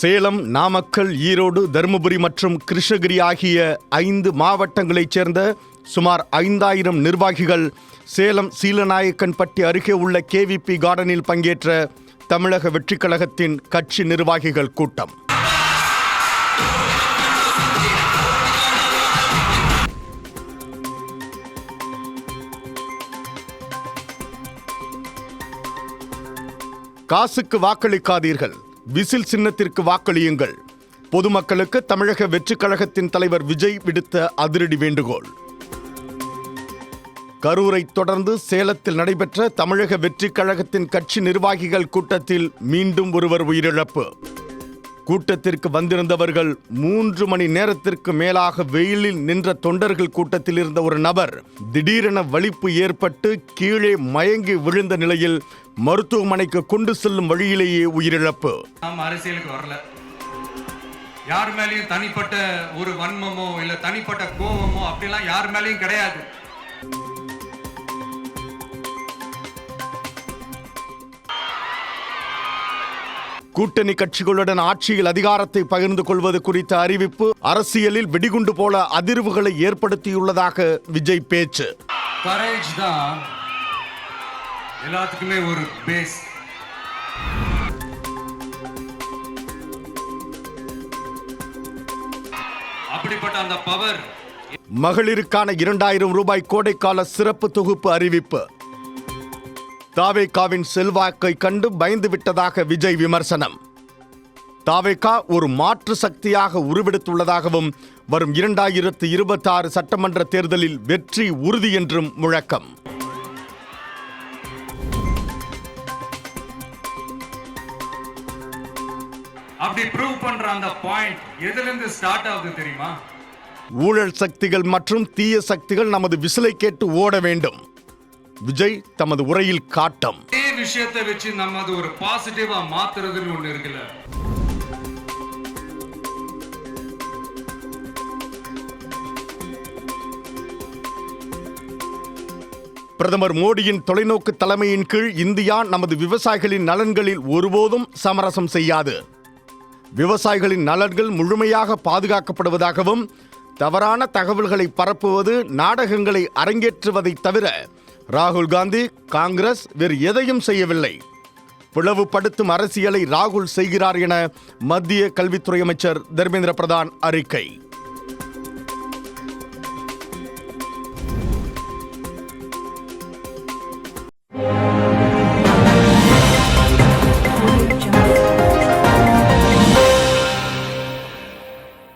சேலம் நாமக்கல் ஈரோடு தருமபுரி மற்றும் கிருஷ்ணகிரி ஆகிய ஐந்து மாவட்டங்களைச் சேர்ந்த சுமார் ஐந்தாயிரம் நிர்வாகிகள் சேலம் சீலநாயக்கன்பட்டி அருகே உள்ள கேவிபி கார்டனில் பங்கேற்ற தமிழக வெற்றிக் கழகத்தின் கட்சி நிர்வாகிகள் கூட்டம். காசுக்கு வாக்களிக்காதீர்கள். விசில் சின்னத்திற்கு வாக்களியுங்கள். பொதுமக்களுக்கு தமிழக வெற்றிக் கழகத்தின் தலைவர் விஜய் விடுத்த அதிரடி வேண்டுகோள். கரூரை தொடர்ந்து சேலத்தில் நடைபெற்ற தமிழக வெற்றிக் கழகத்தின் கட்சி நிர்வாகிகள் கூட்டத்தில் மீண்டும் ஒருவர் உயிரிழப்பு. கூட்டத்திற்கு வந்திருந்தவர்கள் மூன்று மணி நேரத்திற்கு மேலாக வெயிலில் நின்ற தொண்டர்கள் கூட்டத்தில் இருந்த ஒரு நபர் திடீரென வலிப்பு ஏற்பட்டு கீழே மயங்கி விழுந்த நிலையில் மருத்துவமனைக்கு கொண்டு செல்லும் வழியிலேயே உயிரிழப்பு. நாம் அரசியலுக்கு வரல. யார் மேலேயும் தனிப்பட்ட ஒரு வன்மமோ இல்ல தனிப்பட்ட கோபமோ அப்படிலாம் யார் மேலேயும் கிடையாது. கூட்டணி கட்சிகளுடன் ஆட்சியில் அதிகாரத்தை பகிர்ந்து கொள்வது குறித்த அறிவிப்பு அரசியலில் வெடிகுண்டு போல அதிர்வுகளை ஏற்படுத்தியுள்ளதாக விஜய் பேச்சு. கரேஜ் தான் எல்லாத்துக்குமே ஒரு பேஸ் அப்படிப்பட்ட அந்த பவர் மகளிருக்கான இரண்டாயிரம் ரூபாய் கோடைக்கால சிறப்பு தொகுப்பு அறிவிப்பு. தாவேகாவின் செல்வாக்கை கண்டு பயந்து விட்டதாக விஜய் விமர்சனம். தாவேகா ஒரு மாற்று சக்தியாக உருவெடுத்துள்ளதாகவும் வரும் இரண்டாயிரத்து இருபத்தாறு சட்டமன்ற தேர்தலில் வெற்றி உறுதி என்றும் முழக்கம். அப்படி ப்ரூவ் பண்ற அந்த பாயிண்ட் எதுல இருந்து ஸ்டார்ட் ஆகுது தெரியுமா? ஊழல் சக்திகள் மற்றும் தீய சக்திகள் நமது விசிலை கேட்டு ஓட வேண்டும். விஜய் தமது உரையில் காட்டம். விஷயத்தை வச்சு நம்ம அது ஒரு பாசிட்டிவா மாத்துறதுன்னு ஒண்ணு இருக்குல்ல. பிரதமர் மோடியின் தொலைநோக்கு தலைமையின் கீழ் இந்தியா நமது விவசாயிகளின் நலன்களில் ஒருபோதும் சமரசம் செய்யாது. விவசாயிகளின் நலன்கள் முழுமையாக பாதுகாக்கப்படுவதாகவும் தவறான தகவல்களை பரப்புவது நாடகங்களை அரங்கேற்றுவதை தவிர ராகுல் காந்தி காங்கிரஸ் வேறு எதையும் செய்யவில்லை. பிளவுபடுத்தும் அரசியலை ராகுல் செய்கிறார் என மத்திய கல்வித்துறை அமைச்சர் தர்மேந்திர பிரதான் அறிக்கை.